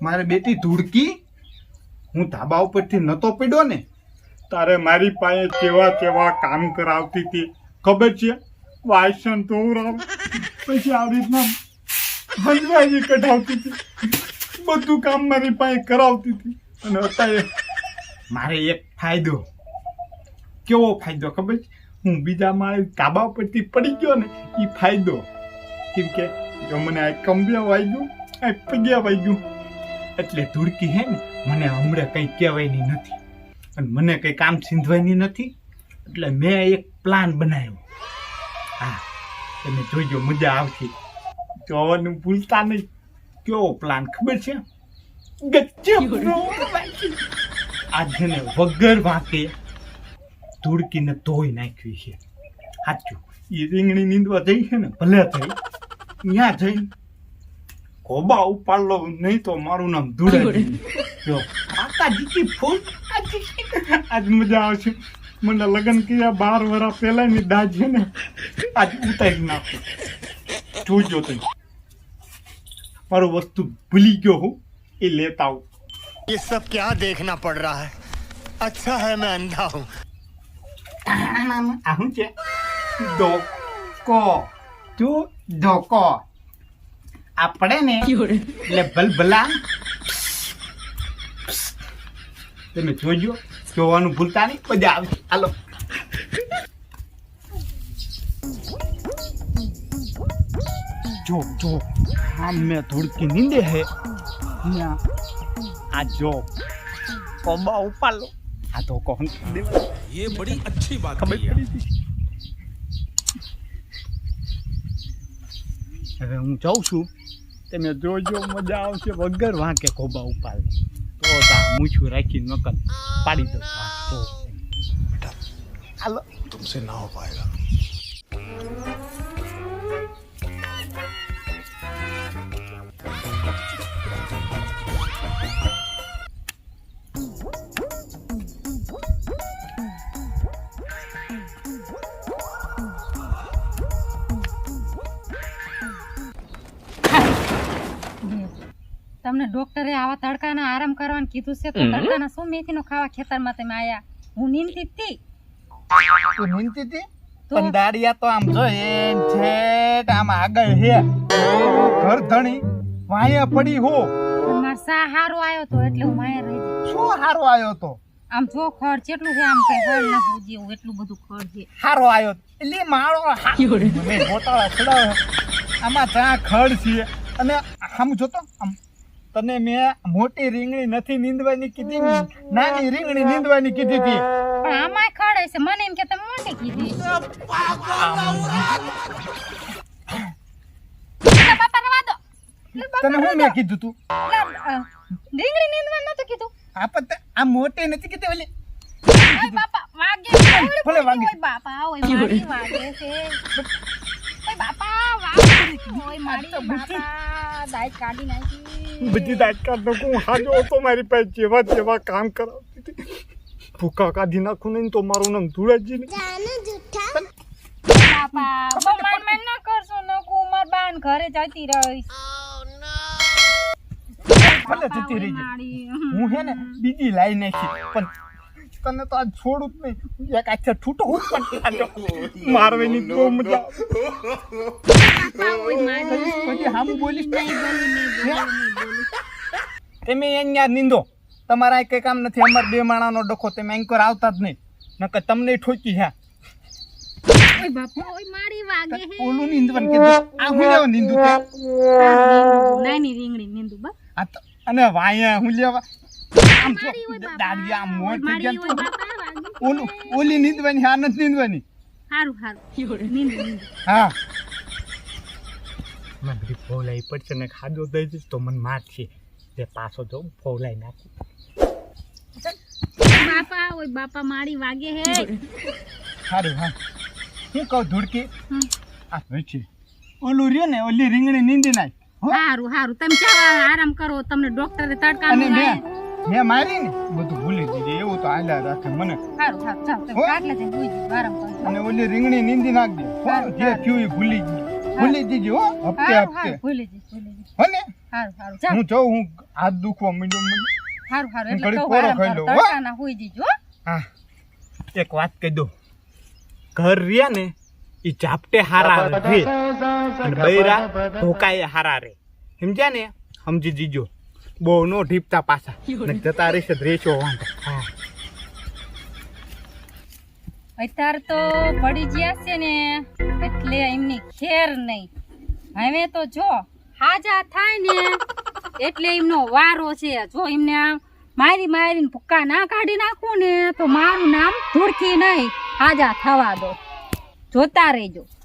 તારે બેટી ધૂળકી, હું ધાબા ઉપરથી નતો પડ્યો ને, તારે મારી પાસે કેવા કેવા કામ કરાવતી હતી, ખબર છે? વાયસન ધોવરાવ પછી આવી રીતના ભંજવાજી કઢાવતી હતી. બધું કામ મારી પાસે કરાવતી હતી. અને અત્યારે મારે એક ફાયદો, કેવો ફાયદો ખબર છે? હું બીજા માળે ધાબા ઉપરથી પડી ગયો ને એ ફાયદો, કેમ કે જો મને આ કંબ્યા વાગ્યું, આ પગ્યા વાગ્યું. એટલે ધૂળકી હે ને મને હમણાં કંઈ કહેવાયની નથી. અને મને કંઈ કામ સિંધવાની નથી. એટલે મેં એક પ્લાન બનાવ્યો. હા તમે જોજો મજા આવશે. જોવાનું ભૂલતા નહીં. કેવો પ્લાન ખબર છે? આજ ને વગર વાંકે ધૂળકીને ધોઈ નાખ્યું છે. સાચું એ રીંગણી નીંદવા જઈ છે ને ભલે થઈ ત્યાં જઈને કોબા ઉપાડ લો નહીં તો મારું નામ ધૂળે જો કાકા જીકી ફૂલ આજ મજા આવશે મને લગ્ન કર્યા બાર વર્ષ પહેલાની દાજ છે ને આજ ઉતારી નાખું જોજો તમે મારું વસ્તુ ભૂલી ગયો હું એ લેતા આવું ये सब क्या देखना पड़ रहा है अच्छा है मैं अंधा हूँ આ શું છે ધોકો જો ધોકો આપણે ને એટલે ભલભલા તમે જોજો જોવાનું ભૂલતા નહીં મજા આવશે હાલો જો જો હા મેં ધૂળકી નીંદે હે અહીંયા આ જો કોબા ઉપાડ લો આ તો કોણ દેવા ये बड़ी अच्छी बात ખબર कही પડી હતી હવે હું જાઉં છું તમે જોજો મજા આવશે. વગર વાંકે ખોબા ઉપાડે. તો મૂછું રાખી નકલ પાડી દો હાલો. તુમસે ના હો તમને ડોક્ટરે આવા તડકાના આરામ કરવાનું કીધું છે તો તડકાના શું મેથીનો ખાવા ખેતરમાં તમે આયા? હું નીંદતી જ તું નીંદતી હતી? પણ દાડિયા તો આમ જો એમ છેટ આમ આગળ હે. ઘર ધણી વાયા પડી હો. મારો સા હારો આવ્યો તો એટલે હું માયા રહી ગઈ. શું હારો આવ્યો તો? આમ જો ખડ કેટલું છે આમ કઈ હળ ના હોવું જેવું એટલું બધું ખડ છે. હારો આવ્યો એટલે માળો હા- મને ગોટાળા આમાં ત્યાં ખડ છે. અને આમ જોતો આમ તને મેં મોટી રીંગણી નથી નીંદવાની કીધી નાની રીંગણી નીંદવાની કીધી હતી આમાં ખડે છે મને એમ કે તમે મોટી કીધી. તને હું મેં કીધું તું? રીંગણી નીંદવા નતું કીધું. આ પત આ મોટી નથી કીધી ઓલી. ઓય બાપા વાગે ઓય ભલે વાગે. બાપા ઓય વાગે છે ઓય બાપા વાગે ઓય મારી બાપા દાઈ કાઢી નાખી બધી દાજ કાઢ નાખું. હું હાજો હતો મારી પાસે જેવા જેવા કામ કરાવતી હતી. ભૂકા કાઢી નાખું નહીં તો મારું નામ ધૂળજી નહીં. ઘરે જતી રહીશ. ભલે જતી રહી. હું હે ને બીજી લાઈ નાખી. પણ તને તો આજ છોડું જ નહીં. એક આખે છૂટો. પણ. મારવાની તો મજા પછી હામું બોલીશ તમે અહીંયા નિંદો. તમારા કઈ કામ નથી. અમાર બે માણાનો ડખો. તમે એન્કર આવતા જ નહીં. નકર તમને ઠોકી હે ઓય બાપા ઓય મારી વાગે હે. ઓલું નીંદવાનું કીધું આ હું લેવા નીંદું નાની રીંગણી નિંદુ બા. અને વાયા હું લેવા આમ દાદી આમ ગયા ઓલી નીંદવાની નથી નીંદવાની? હા. મને બધી ફોલાઈ પડશે ને ખાધો દઈ દઈશ તો મને મારશે તે પાછો જો ફોલાઈ નાખું. બાપા ઓય બાપા મારી વાગે હે. સારું હા. હું કહું ધૂળકી. આ છે. ઓલું રહ્યો ને ઓલી રીંગણી નીંદી નાખ. સારું સારું હારું. તમે ચાલો આરામ કરો. તમને ડોક્ટરે તડકા અને મેં મારી? ને બધું ભૂલી દીધી એવું તો આલ્યા રાખે મને. જઈને આરામ અને ઓલી રીંગણી નીંદી નાખ દે. જે થયું એ ભૂલી ગઈ. ભૂલી દીધી હો? હપ્તે હપ્તે. ભૂલી જઈશ હો ને? જાઉં હું હાથ દુખવા માંડ્યો મને એટલે આરામ કરો હુઈ હો. એક વાત કહી દો ઘર રહ્યા ને એ ઝાપટે હારા રે. અને બૈરા ધોકાએ હારા રે. સમજ્યા ને? સમજી જીજો. બહુ નો ઢીપતા પાછા. જતા રહેશે વાંધો. હા. અત્યારે તો પડી ગયા છે ને એટલે એમની ખેર નહીં. હવે તો જો હાજા થાય ને એટલે એમનો વારો છે. જો એમને આમ મારી મારીને ભૂક્કા ના કાઢી નાખું ને તો મારું નામ ધૂળકી નહીં. હાજા થવા દો. જોતા રહેજો.